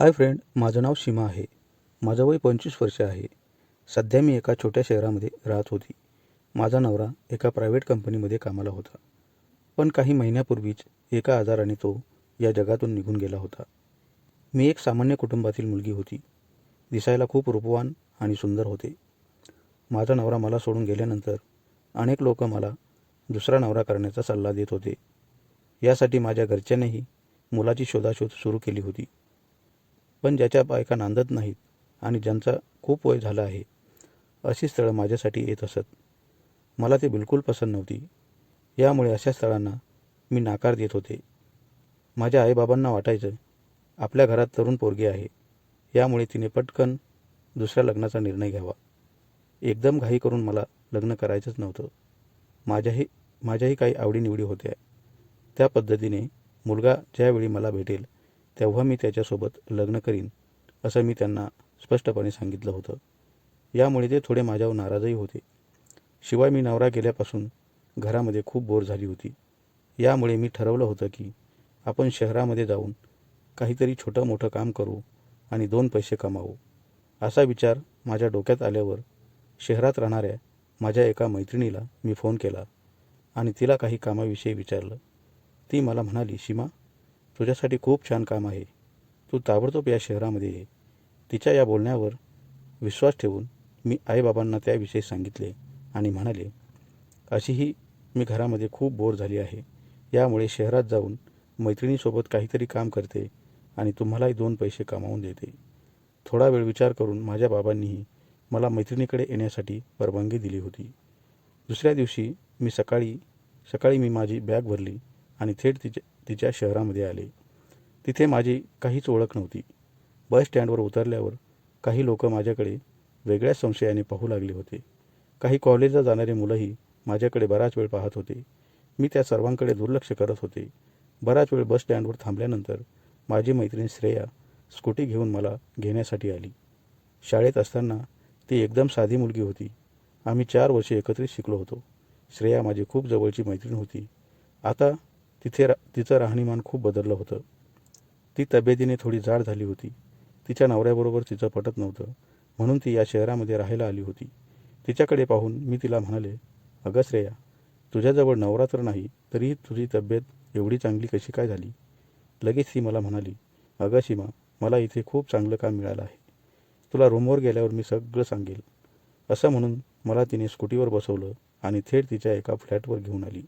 Hi friend माझं नाव सीमा आहे. माझं वय पंचवीस वर्ष आहे. सध्या मी एका छोट्या शहरामध्ये राहत होती. माझा नवरा एका प्रायव्हेट कंपनीमध्ये कामाला होता. पण काही महिन्यापूर्वीच एका आजाराने तो या जगातून निघून गेला होता. मी एक सामान्य कुटुंबातील मुलगी होती. दिसायला खूप रूपवान आणि सुंदर होते. माझा नवरा मला सोडून गेल्यानंतर अनेक लोक मला दुसरा नवरा करण्याचा सल्ला देत होते. यासाठी माझ्या घरच्यांनीही मुलाची शोधाशोध सुरू केली होती. पण ज्याच्या बायका नांदत नाहीत आणि ज्यांचा खूप वय झाला आहे अशी स्थळं माझ्यासाठी येत असत. मला ती बिलकुल पसंत नव्हती. यामुळे अशा स्थळांना मी नाकार देत होते. माझ्या आईबाबांना वाटायचं आपल्या घरात तरुण पोरगी आहे. यामुळे तिने पटकन दुसऱ्या लग्नाचा निर्णय घ्यावा. एकदम घाई करून मला लग्न करायचंच नव्हतं. माझ्याही माझ्याही काही आवडीनिवडी होत्या. त्या पद्धतीने मुलगा ज्यावेळी मला भेटेल तेव्हा मी त्याच्यासोबत लग्न करीन असं मी त्यांना स्पष्टपणे सांगितलं होतं. यामुळे ते थोडे माझ्यावर नाराजही होते. शिवाय मी नवरा गेल्यापासून घरामध्ये खूप बोर झाली होती. यामुळे मी ठरवलं होतं की आपण शहरामध्ये जाऊन काहीतरी छोटं मोठं काम करू आणि दोन पैसे कमावू. असा विचार माझ्या डोक्यात आल्यावर शहरात राहणाऱ्या माझ्या एका मैत्रिणीला मी फोन केला आणि तिला काही कामाविषयी विचारलं. ती मला म्हणाली सीमा तुझ्यासाठी खूप छान काम आहे. तू ताबडतोब या शहरामध्ये ये. तिच्या या बोलण्यावर विश्वास ठेवून मी आईबाबांना त्याविषयी सांगितले आणि म्हणाले अशीही मी घरामध्ये खूप बोर झाली आहे. यामुळे शहरात जाऊन मैत्रिणीसोबत काहीतरी काम करते आणि तुम्हालाही दोन पैसे कमावून देते. थोडा वेळ विचार करून माझ्या बाबांनीही मला मैत्रिणीकडे येण्यासाठी परवानगी दिली होती. दुसऱ्या दिवशी मी सकाळी सकाळी मी माझी बॅग भरली आणि थेट तिच्या तिच्या शहरामध्ये आले. तिथे माझी काहीच ओळख नव्हती. बस स्टँडवर उतरल्यावर काही लोक माझ्याकडे वेगळ्याच संशयाने पाहू लागले होते. काही कॉलेजला जाणारे मुलंही माझ्याकडे बराच वेळ पाहत होते. मी त्या सर्वांकडे दुर्लक्ष करत होते. बराच वेळ बस स्टँडवर थांबल्यानंतर माझी मैत्रीण श्रेया स्कूटी घेऊन मला घेण्यासाठी आली. शाळेत असताना ती एकदम साधी मुलगी होती. आम्ही चार वर्षे एकत्रित शिकलो होतो. श्रेया माझी खूप जवळची मैत्रीण होती. आता तिथे रा तिचं राहणीमान खूप बदललं होतं. ती तब्येतीने थोडी जाड झाली होती. तिच्या नवऱ्याबरोबर तिचं पटत नव्हतं. म्हणून ती या शहरामध्ये राहायला आली होती. तिच्याकडे पाहून मी तिला म्हणाले अगं श्रेया तुझ्याजवळ नवरा तर नाही तरीही तुझी तब्येत एवढी चांगली कशी काय झाली? लगेच ती मला म्हणाली अगं सीमा मला इथे खूप चांगलं काम मिळालं आहे. तुला रूमवर गेल्यावर मी सगळं सांगेल. असं म्हणून मला तिने स्कूटीवर बसवलं आणि थेट तिच्या एका फ्लॅटवर घेऊन आली.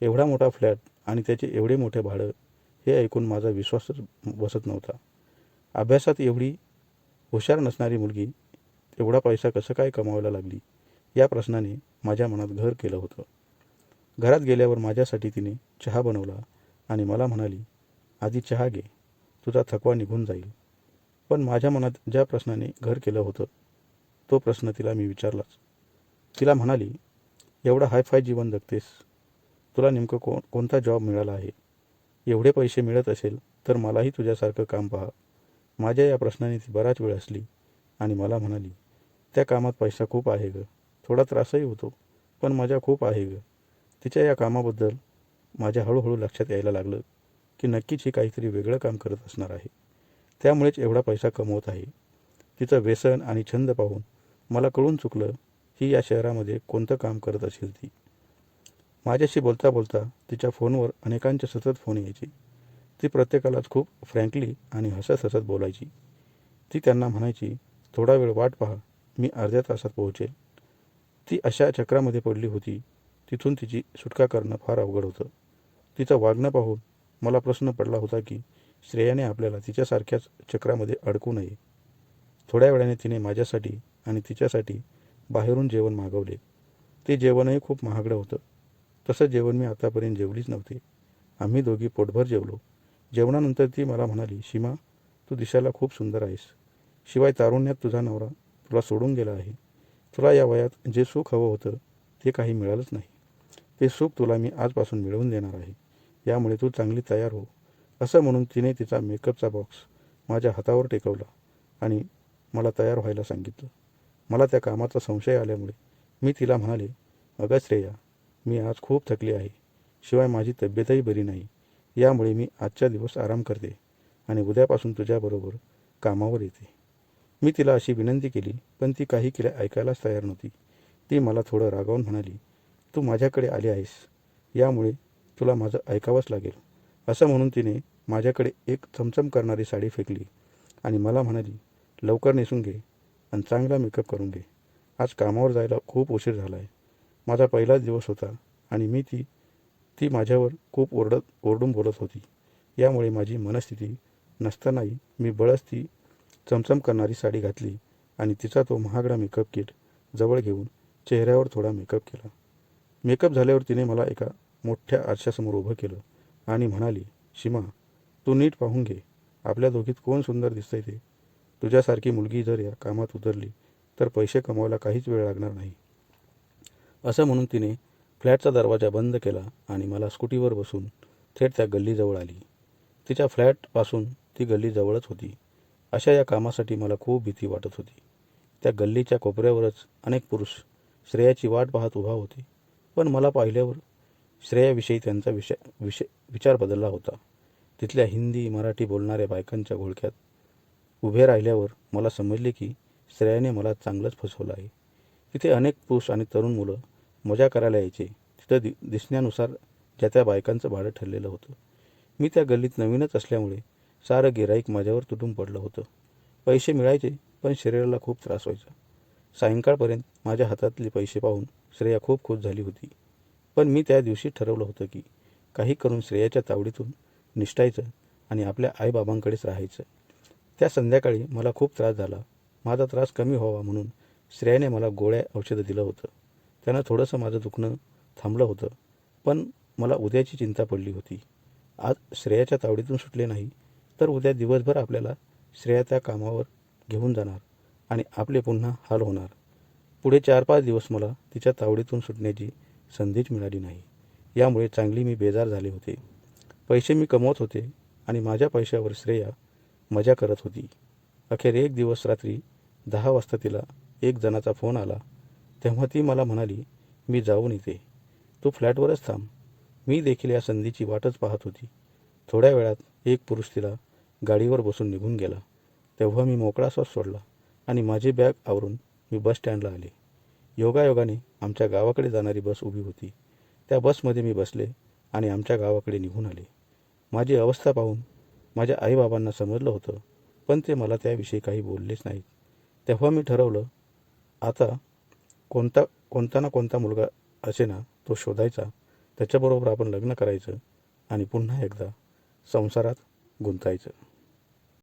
एवढा मोठा फ्लॅट आणि त्याचे एवढे मोठे भाडं हे ऐकून माझा विश्वासच बसत नव्हता. अभ्यासात एवढी हुशार नसणारी मुलगी एवढा पैसा कसं काय कमावायला लागली? या प्रश्नाने माझ्या मनात घर केलं होतं. घरात गेल्यावर माझ्यासाठी तिने चहा बनवला आणि मला म्हणाली आधी चहा घे. तुझा थकवा निघून जाईल. पण माझ्या मनात ज्या प्रश्नाने घर केलं होतं तो प्रश्न तिला मी विचारलाच. तिला म्हणाली एवढं हायफाय जीवन जगतेस. तुला नेमकं को कोणता जॉब मिळाला आहे? एवढे पैसे मिळत असेल तर मलाही तुझ्यासारखं काम पहा. माझ्या या प्रश्नाने ती बराच वेळ असली आणि मला म्हणाली त्या कामात पैसा खूप आहे ग. थोडा त्रासही होतो पण मजा खूप आहे ग. तिच्या या कामाबद्दल माझ्या हळूहळू लक्षात यायला लागलं की नक्कीच ही काहीतरी वेगळं काम करत असणार आहे. त्यामुळेच एवढा पैसा कमवत आहे. तिचं व्यसन आणि छंद पाहून मला कळून चुकलं ही या शहरामध्ये कोणतं काम करत असेल ती. माझ्याशी बोलता बोलता तिच्या फोनवर अनेकांचे सतत फोन यायचे. ती प्रत्येकालाच खूप फ्रँकली आणि हसत हसत बोलायची. ती त्यांना म्हणायची थोडा वेळ वाट पहा मी अर्ध्या तासात पोहोचेल. ती अशा चक्रामध्ये पडली होती तिथून तिची सुटका करणं फार अवघड होतं. तिचं वागणं पाहून मला प्रश्न पडला होता की श्रेयाने आपल्याला तिच्यासारख्याच चक्रामध्ये अडकू नये. थोड्या वेळाने तिने माझ्यासाठी आणि तिच्यासाठी बाहेरून जेवण मागवले. ते जेवणही खूप महागडं होतं. तसं जेवण मी आतापर्यंत जेवलीच नव्हते. आम्ही दोघी पोटभर जेवलो. जेवणानंतर ती मला म्हणाली सीमा तू दिसायला खूप सुंदर आहेस. शिवाय तारुण्यात तुझा नवरा तुला सोडून गेला आहे. तुला या वयात जे सुख हवं होतं ते काही मिळालंच नाही. ते सुख तुला मी आजपासून मिळवून देणार आहे. यामुळे तू चांगली तयार हो. असं म्हणून तिने तिचा मेकअपचा बॉक्स माझ्या हातावर टेकवला आणि मला तयार व्हायला सांगितलं. मला त्या कामाचा संशय आल्यामुळे मी तिला म्हणाले अगं श्रेया मी आज खूप थकली आहे. शिवाय माझी तब्येतही बरी नाही. यामुळे मी आजचा दिवस आराम करते आणि उद्यापासून तुझ्याबरोबर कामावर येते. मी तिला अशी विनंती केली पण ती काही केल्या ऐकायलाच तयार नव्हती. ती मला थोडं रागावून म्हणाली तू माझ्याकडे आली आहेस. यामुळे तुला माझं ऐकावंच लागेल. असं म्हणून तिने माझ्याकडे एक चमचम करणारी साडी फेकली आणि मला म्हणाली लवकर नेसून घे आणि चांगला मेकअप करून घे. आज कामावर जायला खूप उशीर झाला आहे माझा पहिलाच दिवस होता आणि मी ती ती माझ्यावर खूप ओरडत ओरडून बोलत होती. यामुळे माझी मनस्थिती नसतानाही मी बळच ती चमचम करणारी साडी घातली आणि तिचा तो महागडा मेकअप किट जवळ घेऊन चेहऱ्यावर थोडा मेकअप केला. मेकअप झाल्यावर तिने मला एका मोठ्या आरशासमोर उभं केलं आणि म्हणाली शिमा तू नीट पाहून घे. आपल्या दोघीत कोण सुंदर दिसतंय ते? तुझ्यासारखी मुलगी जर या कामात उतरली तर पैसे कमवायला काहीच वेळ लागणार नाही. असं म्हणून तिने फ्लॅटचा दरवाजा बंद केला आणि मला स्कूटीवर बसून थेट त्या गल्लीजवळ आली. तिच्या फ्लॅटपासून ती गल्ली जवळच होती. अशा या कामासाठी मला खूप भीती वाटत होती. त्या गल्लीच्या कोपऱ्यावरच अनेक पुरुष श्रेयाची वाट पाहत उभा होते. पण मला पाहिल्यावर श्रेयाविषयी त्यांचा विषय विषय विचार बदलला होता. तिथल्या हिंदी मराठी बोलणाऱ्या बायकांच्या घोळक्यात उभे राहिल्यावर मला समजले की श्रेयाने मला चांगलंच फसवलं आहे. तिथे अनेक पुरुष आणि तरुण मुलं मजा करायला यायचे. तिथं दि दिसण्यानुसार ज्या त्या बायकांचं भाडं ठरलेलं होतं. मी त्या गल्लीत नवीनच असल्यामुळे सारं गिराईक माझ्यावर तुटून पडलं होतं. पैसे मिळायचे पण शरीराला खूप त्रास व्हायचा. सायंकाळपर्यंत माझ्या हातातले पैसे पाहून श्रेया खूप खुश झाली होती. पण मी त्या दिवशी ठरवलं होतं की काही करून श्रेयाच्या तावडीतून निष्ठायचं आणि आपल्या आईबाबांकडेच राहायचं. त्या संध्याकाळी मला खूप त्रास झाला. माझा त्रास कमी व्हावा म्हणून श्रेयाने मला गोळ्या औषधं दिलं होतं. त्यांना थोडंसं माझं दुखणं थांबलं होतं. पण मला उद्याची चिंता पडली होती. आज श्रेयाच्या तावडीतून सुटले नाही तर उद्या दिवसभर आपल्याला श्रेया त्या कामावर घेऊन जाणार आणि आपले पुन्हा हाल होणार. पुढे चार पाच दिवस मला तिच्या तावडीतून सुटण्याची संधीच मिळाली नाही. यामुळे चांगली मी बेजार झाले होते. पैसे मी कमवत होते आणि माझ्या पैशावर श्रेया मजा करत होती. अखेर एक दिवस रात्री दहा वाजता तिला एक जणाचा फोन आला. तेव्हा ती मला म्हणाली मी जाऊन येते. तू फ्लॅटवरच थांब. मी देखील या संधीची वाटच पाहत होती. थोड्या वेळात एक पुरुष तिला गाडीवर बसून निघून गेला. तेव्हा मी मोकळा श्वास सोडला आणि माझी बॅग आवरून मी बस स्टँडला आले. योगायोगाने आमच्या गावाकडे जाणारी बस उभी होती. त्या बसमध्ये मी बसले आणि आमच्या गावाकडे निघून आले. माझी अवस्था पाहून माझ्या आईबाबांना समजलं होतं पण ते मला त्याविषयी काही बोललेच नाहीत. तेव्हा मी ठरवलं आता कोणता कोणता ना कोणता मुलगा असे ना तो शोधायचा. त्याच्याबरोबर आपण लग्न करायचं आणि पुन्हा एकदा संसारात गुंतायचं.